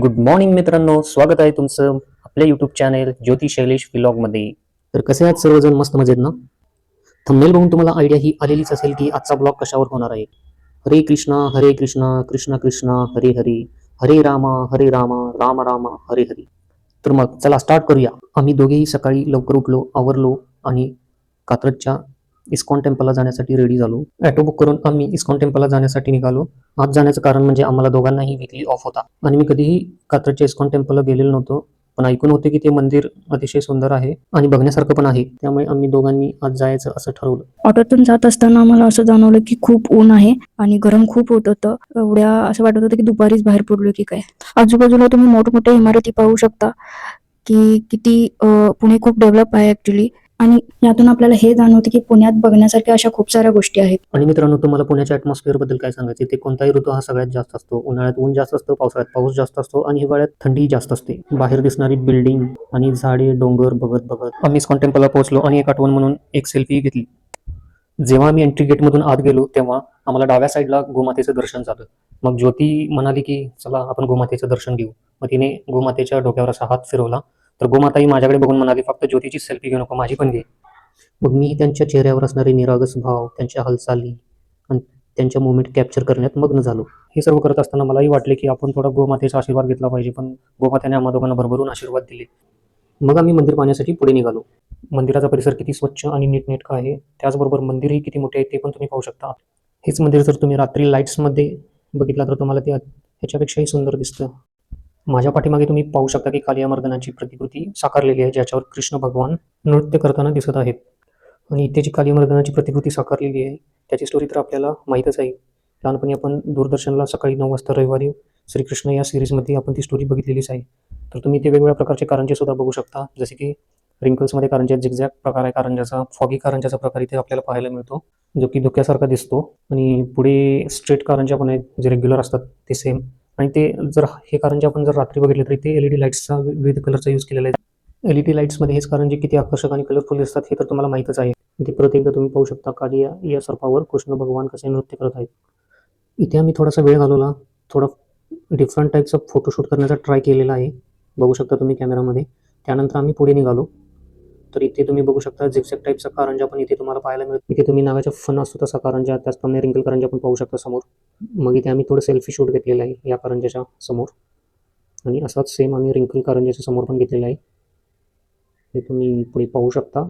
Good morning मित्रांनो. स्वागत आहे तुमचं आपल्या युट्यूब चॅनेल ज्योती शैलेशमध्ये. तर कसे आहेत सर्वजण? मस्त मजेत ना? थंबनेल बघून तुम्हाला आयडिया ही आलेलीच असेल की आजचा ब्लॉग कशावर होणार आहे. हरे कृष्णा हरे कृष्णा कृष्णा कृष्णा हरे हरे. हरे रामा हरे रामा राम रामा हरे हरे. तर मग चला स्टार्ट करूया. आम्ही दोघेही सकाळी लवकर उठलो आवरलो आणि कात्रजच्या इस्कॉन टेम्पलला जाण्यासाठी रेडी झालो. ॲटो बुक करून आम्ही इस्कॉन टेम्पलला जाण्यासाठी निघालो. आज जाण्याचं कारण म्हणजे आम्हाला दोघांनाही विकली ऑफ होता. आणि मी कधीही कात्रच्या इस्कॉन टेम्पलला गेलेलो नव्हतो. पण ऐकून होते की ते मंदिर अतिशय सुंदर आहे आणि बघण्यासारखं पण आहे. त्यामुळे आम्ही दोघांनी आज जायचं असं ठरवलं. ऑटोतून जात असताना आम्हाला असं जाणवलं की खूप ऊन आहे आणि गरम खूप होत होतं. एवढ्या असं वाटत होतं की दुपारीच बाहेर पडलो की काय. आजूबाजूला तुम्ही मोठमोठ्या इमारती पाहू शकता की किती पुणे खूप डेव्हलप आहे ऍक्च्युली आणि यातून आपल्याला हे जाणवतं की पुण्यात बघण्यासारख्या अशा खूप साऱ्या गोष्टी आहेत. आणि मित्रांनो तुम्हाला पुण्याच्या atmosphere बद्दल काय सांगायचे ते कोणताही ऋतू हा सगळ्यात जास्त असतो. उन्हाळ्यात ऊन जास्त असतं पावसाळ्यात पाऊस जास्त असतो आणि हिवाळ्यात थंडी जास्त असते. बाहेर दिसणारी बिल्डिंग आणि झाडे डोंगर बघत बघत आम्ही इस्कॉन टेम्पलला पोहोचलो आणि एक आठवण म्हणून एक सेल्फी घेतली. जेव्हा आम्ही एंट्री गेटमधून आत गेलो तेव्हा आम्हाला डाव्या साईडला गोमातेचं दर्शन झालं. मग ज्योती म्हणाली की चला आपण गोमातेचं दर्शन घेऊ. मग तिने गोमातेच्या डोक्यावर असा हात फिरवला. तर गोमाताई माझ्याकडे बघून म्हणाली फक्त ज्योतीची सेल्फी घेऊ नको माझी पण घे. मग मी त्यांच्या चेहऱ्यावर असणारे निरागस भाव त्यांच्या हालचाली आणि त्यांच्या मुवमेंट कॅप्चर करण्यात मग्न झालो. हे सर्व करत असताना मलाही वाटले की आपण थोडा गोमातेचा आशीर्वाद घेतला पाहिजे पण गोमातेने आम्हा दोघांना भरभरून आशीर्वाद दिले. मग आम्ही मंदिर पाहण्यासाठी पुढे निघालो. मंदिराचा परिसर किती स्वच्छ आणि नीटनेटका आहे त्याचबरोबर मंदिरही किती मोठे आहे ते पण तुम्ही पाहू शकता. हेच मंदिर जर तुम्ही रात्री लाईट्समध्ये बघितला तर तुम्हाला ते ह्याच्यापेक्षाही सुंदर दिसतं. माझ्या पाठीमागे तुम्ही पाहू शकता की कालियामर्दनाची प्रतिकृती साकारलेली आहे ज्याच्यावर कृष्ण भगवान नृत्य करताना दिसत आहेत. आणि इथे जी कालियामर्दनाची प्रतिकृती साकारलेली आहे त्याची स्टोरी तर आपल्याला माहीतच आहे. लहानपणी आपण दूरदर्शनला सकाळी नऊ वाजता रविवारी श्रीकृष्ण या सिरीजमध्ये आपण ती स्टोरी बघितलेलीच आहे. तर तुम्ही ते वेगवेगळ्या प्रकारचे कारंजे सुद्धा बघू शकता. जसे की रिंकल्समध्ये कारंजे झिगझॅग प्रकार आहे कारंजाचा फॉगी कारंजाचा प्रकार इथे आपल्याला पाहायला मिळतो जो की धुक्यासारखा दिसतो. आणि पुढे स्ट्रेट कारंजा पण आहेत जे रेग्युलर असतात ते सेम आणि ते जर हे कारंजे आपण जर रात्री बघितले तरी ते एल ई डी लाईट्सचा विविध कलरचा यूज केलेला आहे. एल ई डी लाईट्समध्ये हेच कारंजे किती आकर्षक आणि कलरफुल दिसतात हे तर तुम्हाला माहीतच आहे. इथे परत एकदा तुम्ही पाहू शकता कालिया या सर्पावर कृष्ण भगवान कसे नृत्य करत आहेत. इथे आम्ही थोडासा वेळ घालवला. थोडा डिफरंट टाईपचा फोटोशूट करण्याचा ट्राय केलेला आहे. बघू शकता तुम्ही कॅमेरामध्ये त्यानंतर आम्ही पुढे निघालो. तर इथे तुम्ही बघू शकता झिगझॅग टाईपचा कारंजा पण इथे तुम्हाला पाहायला मिळतो. इथे तुम्ही नावाच्या फन असतो तसा कारंजा त्याचप्रमाणे रिंकल कारंजा पण पाहू शकता समोर. मग इथे आम्ही थोडं सेल्फी शूट घेतलेलं आहे या कारंजाच्या समोर. आणि असाच सेम आम्ही रिंकल कारंजाच्या समोर पण घेतलेला आहे. हे तुम्ही पुढे पाहू शकता.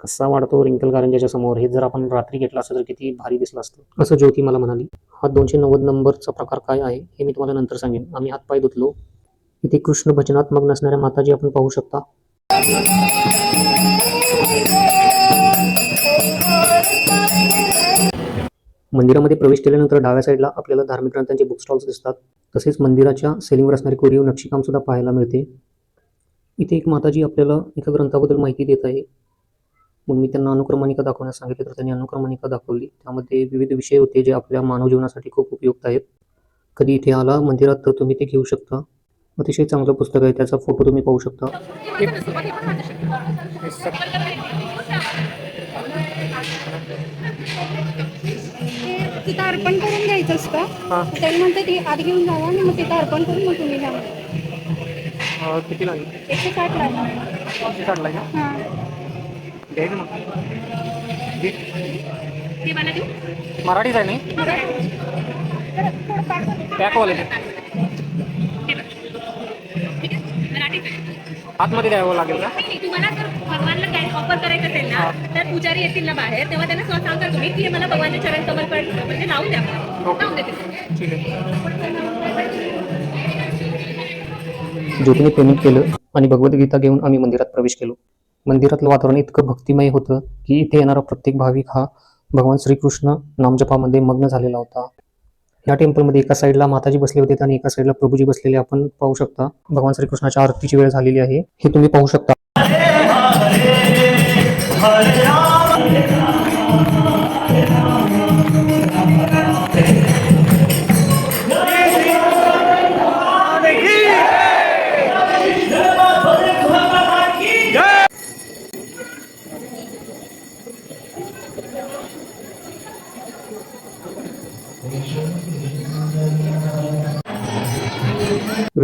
कसा वाढतो रिंकल कारंजाच्या समोर? हे जर आपण रात्री घेतलं असतं तर किती भारी दिसलं असतं. असं ज्योती मला म्हणाली हा दोनशे नव्वद नंबरचा प्रकार काय आहे हे मी तुम्हाला नंतर सांगेन. आम्ही हातपाय धुतलो. इथे कृष्ण भजनात्मक नसणाऱ्या माताजी आपण पाहू शकता. मंदिरामध्ये प्रवेश केल्यानंतर डाव्या साईडला आपल्याला धार्मिक ग्रंथांचे बुक स्टॉल्स दिसतात. तसेच मंदिराच्या सेलिंगवर असणारे कोरीव नक्षीकाम सुद्धा पाहायला मिळते. इथे एक माताजी आपल्याला एका ग्रंथाबद्दल माहिती देत आहे. मग मी त्यांना अनुक्रमणिका दाखवण्यास सांगितले तर त्यांनी अनुक्रमणिका दाखवली. त्यामध्ये विविध विषय होते जे आपल्या मानव जीवनासाठी खूप उपयुक्त आहेत. कधी इथे आला मंदिरात तर तुम्ही ते घेऊ शकता. अतिशय चांगलं पुस्तक आहे. त्याचा फोटो तुम्ही पाहू शकता. तिथं अर्पण करून घ्यायचं असतं. त्याला म्हणते ती आत घेऊन जावा आणि मग तिथं अर्पण करून मग तुम्ही घ्या. किती लागेल? एकशे साठ लागणार काढला हां. घ्यायचं मग. ते मला देऊ? मराठीच आहे नाही? जरा थोडं आतमध्ये द्यावं लागेल का? नाही, तुम्हाला जर भगवानला काय ऑफर करायचं असेल ना तर पुजारी येतील ना बाहेर तेव्हा त्यांना स्वतः सांगा तुम्ही की हे मला भगवानचे चरण कमल पण म्हणजे लावून द्या. लावून देते ठीक आहे. ज्योतीने पेमेंट केलं आणि भगवद्गीता घेऊन आम्ही मंदिरात प्रवेश केलो. मंदिरातलं वातावरण इतकं भक्तिमय होतं की इथे येणारा प्रत्येक भाविक हा भगवान श्रीकृष्ण नामजपामध्ये मग्न झालेला होता. या टेम्पलमध्ये एका साईडला माताजी बसले होते आणि एका साईडला प्रभूजी बसलेले आपण पाहू शकता. भगवान श्रीकृष्णाच्या आरतीची वेळ झालेली आहे. हे तुम्ही पाहू शकता.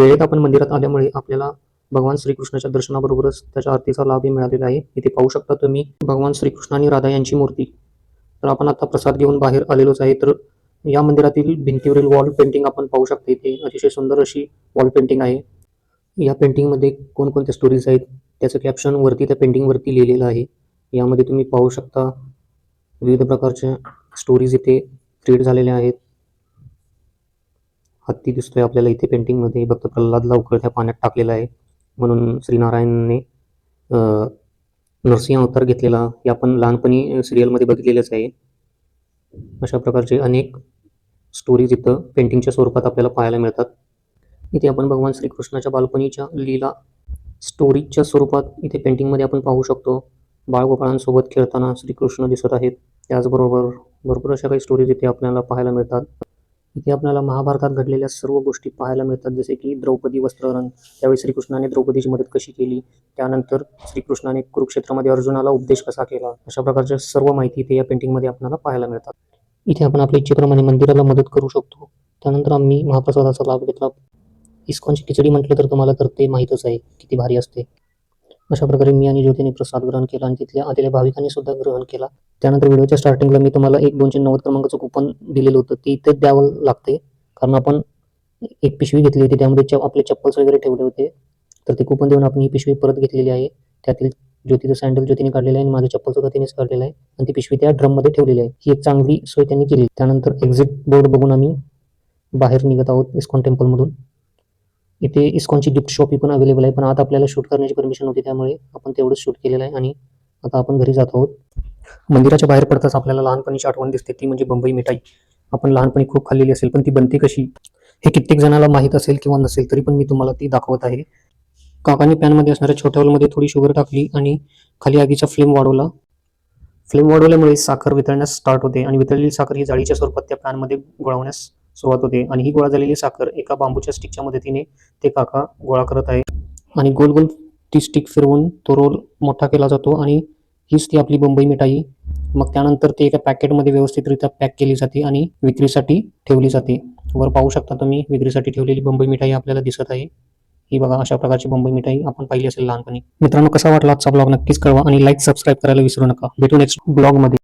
वेळेत आपण मंदिरात आल्यामुळे आपल्याला भगवान श्रीकृष्णाच्या दर्शनाबरोबरच त्याच्या आरतीचा लाभही मिळालेला आहे. इथे पाहू शकता तुम्ही भगवान श्रीकृष्ण आणि राधा यांची मूर्ती. तर आपण आता प्रसाद घेऊन बाहेर आलेलोच आहे. तर या मंदिरातील भिंतीवरील वॉल पेंटिंग आपण पाहू शकता. इथे अतिशय सुंदर अशी वॉल पेंटिंग आहे. या पेंटिंगमध्ये कोणकोणत्या स्टोरीज आहेत? त्याचं कॅप्शन वरती त्या पेंटिंगवरती लिहिलेलं आहे. यामध्ये तुम्ही पाहू शकता विविध प्रकारच्या स्टोरीज इथे क्रिएट झालेल्या आहेत. हत्ती दिसतोय आपल्याला इथे पेंटिंगमध्ये भक्त प्रल्हादला उकळत्या पाण्यात टाकलेला आहे. म्हणून श्रीनारायणने नरसिंह अवतार घेतलेला. हे आपण लहानपणी सिरियलमध्ये बघितलेलंच आहे. अशा प्रकारचे अनेक स्टोरीज इथं पेंटिंगच्या स्वरूपात आपल्याला पाहायला मिळतात. इथे आपण भगवान श्रीकृष्णाच्या बालपणीच्या लीला स्टोरीजच्या स्वरूपात इथे पेंटिंगमध्ये आपण पाहू शकतो. बाळगोपाळांसोबत खेळताना श्रीकृष्ण दिसत आहेत. त्याचबरोबर भरपूर अशा काही स्टोरीज इथे आपल्याला पाहायला मिळतात. इथे आपल्याला महाभारतात घडलेल्या सर्व गोष्टी पाहायला मिळतात. जसे की द्रौपदी वस्त्रहरण त्यावेळी श्रीकृष्णाने द्रौपदीची मदत कशी केली? त्यानंतर श्रीकृष्णाने कुरुक्षेत्रामध्ये अर्जुनाला उपदेश कसा केला? अशा प्रकारच्या सर्व माहिती इथे या पेंटिंगमध्ये आपल्याला पाहायला मिळतात. इथे आपण आपल्या इच्छेप्रमाणे मंदिराला मदत करू शकतो. त्यानंतर आम्ही महाप्रसादाचा लाभ घेतला. इस्कॉनची खिचडी म्हटलं तर तुम्हाला तर ते माहीतच आहे किती भारी असते. अशा प्रकारे मी आणि ज्योतीने प्रसाद ग्रहण केला आणि तिथल्या आलेल्या भाविकांनी सुद्धा ग्रहण केला. त्यानंतर व्हिडिओच्या स्टार्टिंगला मी तुम्हाला एक दोनशे नव्वद क्रमांकाचं कुपन दिलेलं होतं. ते इथे द्यावं लागते कारण आपण एक पिशवी घेतली होती. त्यामध्ये आपले चप्पल्स वगैरे ठेवले होते. तर ते कुपन देऊन आपण ही पिशवी परत घेतलेली आहे. त्यातील ज्योतीचं सँडल ज्योतीने काढलेलं आहे आणि माझं चप्पल सुद्धा तिनेच काढलेलं आहे. आणि ती पिशवी त्या ड्रममध्ये ठेवलेली आहे. ही एक चांगली सोय त्यांनी केली त्यानंतर एक्झिट बोर्ड बघून आम्ही बाहेर निघत आहोत. इस्कॉन टेम्पलमधून इथे इस्कॉनची गिफ्ट शॉपी पण अवेलेबल आहे पण आता आपल्याला शूट करण्याची परमिशन होती त्यामुळे आपण तेवढंच शूट केलेलं आहे आणि आता आपण घरी जात आहोत. मंदिराच्या बाहेर पडताच आपल्याला लहानपणीची आठवण दिसते ती म्हणजे बंबई मिठाई. आपण लहानपणी खूप खाल्लेली असेल पण ती बनते कशी? हे कित्येक जणाला माहीत असेल किंवा नसेल तरी पण मी तुम्हाला ती दाखवत आहे. काकाने पॅनमध्ये असणाऱ्या छोट्या हॉलमध्ये थोडी शुगर टाकली आणि खाली आगीचा फ्लेम वाढवला. फ्लेम वाढवल्यामुळे साखर वितळण्यास स्टार्ट होते आणि वितळलेली साखर ही जाळीच्या स्वरूपात त्या पॅनमध्ये गोळवण्यास सुरुवात होते. आणि ही गोळा झालेली साखर एका बांबूच्या स्टिकच्या मदतीने ते काका गोळा करत आहे. आणि गोल गोल ती स्टिक फिरवून तो रोल मोठा केला जातो आणि हीच ती आपली बंबई मिठाई. मग त्यानंतर ती एका पॅकेटमध्ये व्यवस्थितरित्या पॅक केली जाते आणि विक्रीसाठी ठेवली जाते. वर पाहू शकता तुम्ही विक्रीसाठी ठेवलेली बंबई मिठाई आपल्याला दिसत आहे. ही बघा अशा प्रकारची बंबई मिठाई आपण पाहिली असेल लहानपणी. मित्रांनो कसा वाटला आजचा ब्लॉग नक्कीच कळवा आणि लाईक सबस्क्राईब करायला विसरू नका. भेटू नेक्स्ट ब्लॉगमध्ये